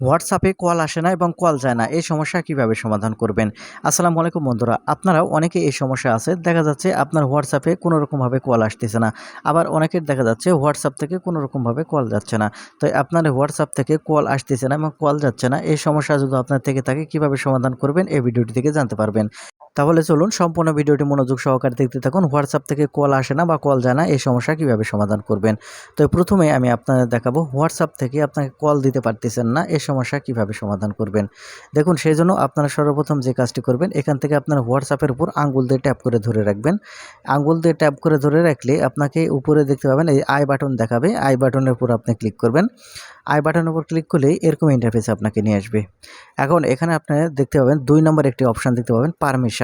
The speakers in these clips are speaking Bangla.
হোয়াটসঅ্যাপে কল আসে না এবং কল যায় না। এই সমস্যা কীভাবে সমাধান করবেন? আসসালামু আলাইকুম বন্ধুরা, আপনারাও অনেকে এই সমস্যা আছে। দেখা যাচ্ছে আপনার হোয়াটসঅ্যাপে কোনো রকমভাবে কল আসতেছে না। আবার অনেকের দেখা যাচ্ছে হোয়াটসঅ্যাপ থেকে কোনো রকমভাবে কল যাচ্ছে না। তো আপনার হোয়াটসঅ্যাপ থেকে কল আসতেছে না এবং কল যাচ্ছে না। এই সমস্যা যদি আপনার থেকে থাকে, কীভাবে সমাধান করবেন? এই ভিডিওটি থেকে জানতে পারবেন। তাহলে চলুন সম্পূর্ণ ভিডিওটি মনোযোগ সহকারে দেখতে থাকুন। হোয়াটসঅ্যাপ থেকে কল আসে না বা কল যায় না, এই সমস্যা কীভাবে সমাধান করবেন? তো প্রথমে আমি আপনাদের দেখাবো হোয়াটসঅ্যাপ থেকে আপনাকে কল দিতে পারতেছেন না, এই সমস্যা কীভাবে সমাধান করবেন? দেখুন, সেই জন্য আপনারা সর্বপ্রথম যে কাজটি করবেন, এখান থেকে আপনার হোয়াটসঅ্যাপের উপর আঙ্গুল দিয়ে ট্যাপ করে ধরে রাখবেন। আঙ্গুল দিয়ে ট্যাপ করে ধরে রাখলে আপনাকে উপরে দেখতে পাবেন, এই আই বাটন দেখাবে আই বাটনের উপর আপনি ক্লিক করবেন। আই বাটনের উপর ক্লিক করলেই এরকম ইন্টারফেস আপনাকে নিয়ে আসবে। এখন এখানে আপনারা দেখতে পাবেন, দুই নম্বর একটি অপশান দেখতে পাবেন পারমিশন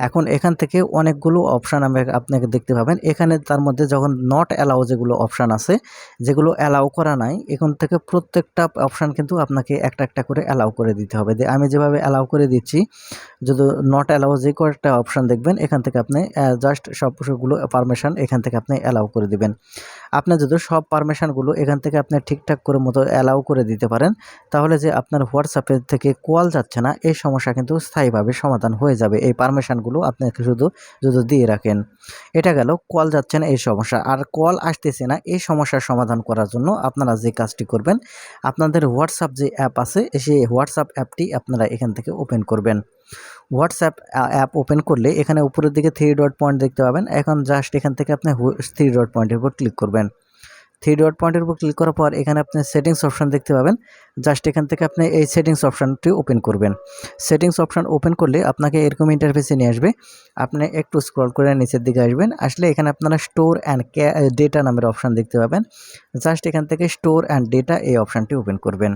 এখন এখান থেকে অনেকগুলো অপশান আমি আপনাকে দেখতে পাবেন। এখানে তার মধ্যে যখন নট অ্যালাউ যেগুলো অপশান আছে, যেগুলো অ্যালাউ করা নাই, এখান থেকে প্রত্যেকটা অপশান কিন্তু আপনাকে একটা একটা করে অ্যালাউ করে দিতে হবে। আমি যেভাবে অ্যালাউ করে দিচ্ছি, যদি নট অ্যালাউ যে কয়েকটা অপশান দেখবেন, এখান থেকে আপনি জাস্ট সবগুলো পারমিশন এখান থেকে আপনি অ্যালাউ করে দিবেন। আপনি যদি সব পারমিশনগুলো এখান থেকে আপনি ঠিকঠাক করে মতো অ্যালাউ করে দিতে পারেন, তাহলে যে আপনার হোয়াটসঅ্যাপের থেকে কল যাচ্ছে না, এই সমস্যা কিন্তু স্থায়ীভাবে সমাধান হয়ে যাবে। এই পারমিশনগুলো আপনাকে শুধু যদি দিয়ে রাখেন। এটা গেল, কল যাচ্ছে না, এই সমস্যা। আর কল আসতেছে না, এই সমস্যার সমাধান করার জন্য আপনারা যে কাজটি করবেন, আপনাদের হোয়াটসঅ্যাপ যে অ্যাপ আছে, সেই হোয়াটসঅ্যাপ অ্যাপটি আপনারা এখান থেকে ওপেন করবেন। হোয়াটসঅ্যাপ অ্যাপ ওপেন করলে এখানে উপরের দিকে থ্রি ডট পয়েন্ট দেখতে পাবেন। এখন জাস্ট এখান থেকে আপনি থ্রি ডট পয়েন্টের উপর ক্লিক করবেন। থ্রি ডট পয়েন্টের উপর ক্লিক করার পর এখানে আপনি সেটিংস অপশান দেখতে পাবেন। জাস্ট এখান থেকে আপনি এই সেটিংস অপশানটি ওপেন করবেন। সেটিংস অপশান ওপেন করলে আপনাকে এরকম ইন্টারফেসে নিয়ে আসবে। আপনি একটু স্ক্রল করে নিচের দিকে আসবেন। আসলে এখানে আপনারা স্টোর অ্যান্ড ডেটা নামের অপশান দেখতে পাবেন। জাস্ট এখান থেকে স্টোর অ্যান্ড ডেটা এই অপশানটি ওপেন করবেন।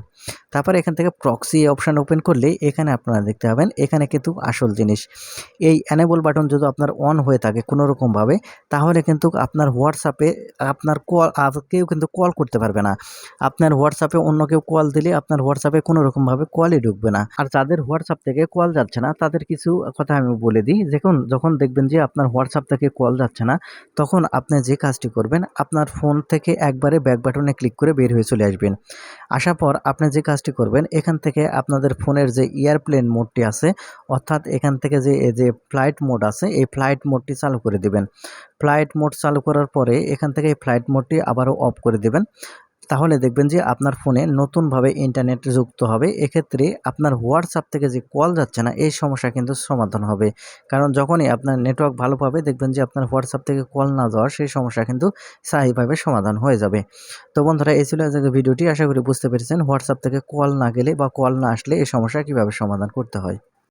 তারপর এখান থেকে প্রক্সি অপশান ওপেন করলে এখানে আপনারা দেখতে পাবেন, এখানে কিন্তু আসল জিনিস। এই অ্যানেবল বাটন যদি আপনার অন হয়ে থাকে কোনো রকমভাবে তাহলে কিন্তু আপনার হোয়াটসঅ্যাপে আপনার কল কেউ কিন্তু কল করতে পারবে না। আপনার হোয়াটসঅ্যাপে অন্য কেউ কল দিলে আপনার হোয়াটসঅ্যাপে কোনো রকমভাবে কলই ঢুকবে না। আর যাদের হোয়াটসঅ্যাপ থেকে কল যাচ্ছে না, তাদের কিছু কথা আমি বলে দিই। দেখুন, যখন দেখবেন যে আপনার হোয়াটসঅ্যাপ থেকে কল যাচ্ছে না, তখন আপনি যে কাজটি করবেন, আপনার ফোন থেকে একবারে ব্যাক বাটনে ক্লিক করে বের হয়ে চলে আসবেন। আসার পর আপনি যে কাজটি করবেন, এখান থেকে আপনাদের ফোনের যে এয়ারপ্লেন মোডটি আছে, অর্থাৎ এখান থেকে যে যে ফ্লাইট মোড আছে, এই ফ্লাইট মোডটি চালু করে দিবেন। ফ্লাইট মোড চালু করার পরে এখান থেকে এই ফ্লাইট মোডটি আবারও অফ করে দেবেন। তাহলে দেখবেন যে আপনার ফোনে নতুনভাবে ইন্টারনেট যুক্ত হবে। এক্ষেত্রে আপনার হোয়াটসঅ্যাপ থেকে যে কল যাচ্ছে না, এই সমস্যা কিন্তু সমাধান হবে। কারণ যখনই আপনার নেটওয়ার্ক ভালো পাবে, দেখবেন যে আপনার হোয়াটসঅ্যাপ থেকে কল না যাওয়ার সেই সমস্যা কিন্তু স্থায়ীভাবে সমাধান হয়ে যাবে। তো বন্ধুরা, এই ছিল আজকে ভিডিওটি। আশা করি বুঝতে পেরেছেন হোয়াটসঅ্যাপ থেকে কল না গেলে বা কল না আসলে এই সমস্যা কীভাবে সমাধান করতে হয়।